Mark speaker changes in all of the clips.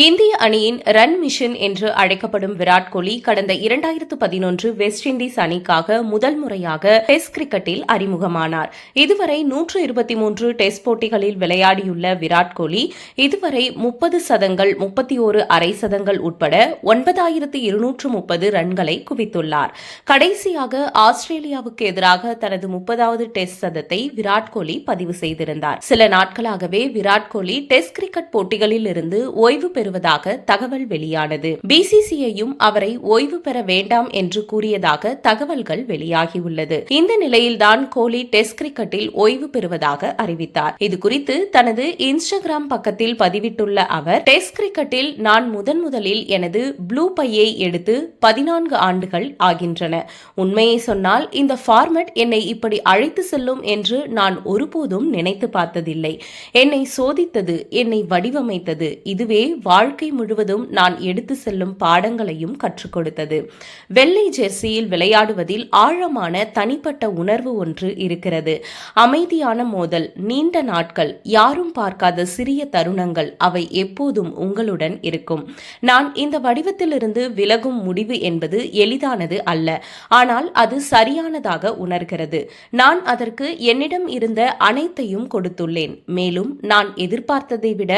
Speaker 1: இந்திய அணியின் run mission என்று அழைக்கப்படும் விராட் கோலி கடந்த இரண்டாயிரத்து பதினொன்று வெஸ்ட் இண்டீஸ் அணிக்காக முதல் முறையாக டெஸ்ட் கிரிக்கெட்டில் அறிமுகமானார். இதுவரை நூற்று இருபத்தி மூன்று டெஸ்ட் போட்டிகளில் விளையாடியுள்ள விராட் கோலி இதுவரை முப்பது சதங்கள் முப்பத்தி ஒரு அரை சதங்கள் உட்பட ஒன்பதாயிரத்து இருநூற்று முப்பது ரன்களை குவித்துள்ளார். கடைசியாக ஆஸ்திரேலியாவுக்கு எதிராக தனது முப்பதாவது டெஸ்ட் சதத்தை விராட் கோலி பதிவு செய்திருந்தார். சில நாட்களாகவே விராட் கோலி டெஸ்ட் கிரிக்கெட் போட்டிகளில் இருந்து ஓய்வு வருவதாக தகவல் வெளியானது. பிசிசிஐயும் அவரை ஓய்வு பெற வேண்டாம் என்று கூறியதாக தகவல்கள் வெளியாகியுள்ளது. இந்த நிலையில்தான் கோலி டெஸ்ட் கிரிக்கெட்டில் ஓய்வு பெறுவதாக அறிவித்தார். இதுகுறித்து தனது இன்ஸ்டாகிராம் பக்கத்தில் பதிவிட்டுள்ள அவர் டெஸ்ட் கிரிக்கெட்டில் நான் முதன் முதலில் எனது ப்ளூ பையை எடுத்து பதினான்கு ஆண்டுகள் ஆகின்றன. உண்மையை சொன்னால் இந்த ஃபார்மட் என்னை இப்படி அழைத்து செல்லும் என்று நான் ஒருபோதும் நினைத்து பார்த்ததில்லை. என்னை சோதித்தது என்னை வடிவமைத்தது இதுவே வாழ்க்கை முழுவதும் நான் எடுத்து செல்லும் பாடங்களையும் கற்றுக் கொடுத்தது. வெள்ளை ஜெர்சியில் விளையாடுவதில் ஆழமான தனிப்பட்ட உணர்வு ஒன்று இருக்கிறது. அமைதியான மோதல் நீண்ட நாட்கள் யாரும் பார்க்காத சிறிய தருணங்கள் அவை எப்போதும் உங்களுடன் இருக்கும். நான் இந்த வடிவத்திலிருந்து விலகும் முடிவு என்பது எளிதானது அல்ல. ஆனால் அது சரியானதாக உணர்கிறது. நான் அதற்கு என்னிடம் இருந்த அனைத்தையும் கொடுத்துள்ளேன். மேலும் நான் எதிர்பார்த்ததை விட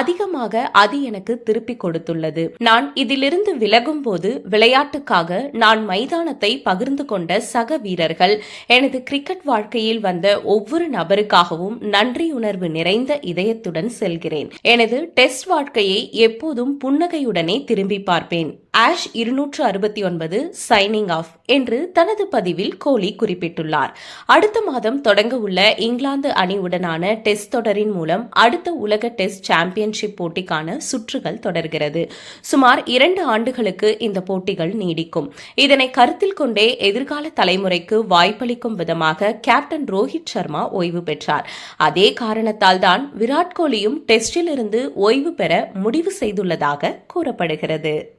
Speaker 1: அதிகமாக அது எனக்கு திருப்பிக் கொடுத்துள்ளது. நான் இதிலிருந்து விலகும் போது விளையாட்டுக்காக நான் மைதானத்தை பகிர்ந்து கொண்ட சக வீரர்கள். எனது கிரிக்கெட் வாழ்க்கையில் வந்த ஒவ்வொரு நபருக்காகவும் நன்றியுணர்வு நிறைந்த இதயத்துடன் செல்கிறேன். எனது டெஸ்ட் வாழ்க்கையை எப்போதும் புன்னகையுடனே திரும்பி பார்ப்பேன். ஆஷ் இருநூற்று அறுபத்தி ஒன்பது சைனிங் ஆஃப் என்று தனது பதிவில் கோலி குறிப்பிட்டுள்ளார். அடுத்த மாதம் தொடங்க உள்ள இங்கிலாந்து அணியுடனான டெஸ்ட் தொடரின் மூலம் அடுத்த உலக டெஸ்ட் சாம்பியன்ஷிப் போட்டிக்கான சுற்றுகள் தொடர்கிறது. சுமார் இரண்டு ஆண்டுகளுக்கு இந்த போட்டிகள் நீடிக்கும். இதனை கருத்தில் கொண்டே எதிர்கால தலைமுறைக்கு வாய்ப்பளிக்கும் விதமாக கேப்டன் ரோஹித் சர்மா ஓய்வு பெற்றார். அதே காரணத்தால் தான் விராட் கோலியும் டெஸ்டிலிருந்து ஓய்வு பெற முடிவு செய்துள்ளதாக கூறப்படுகிறது.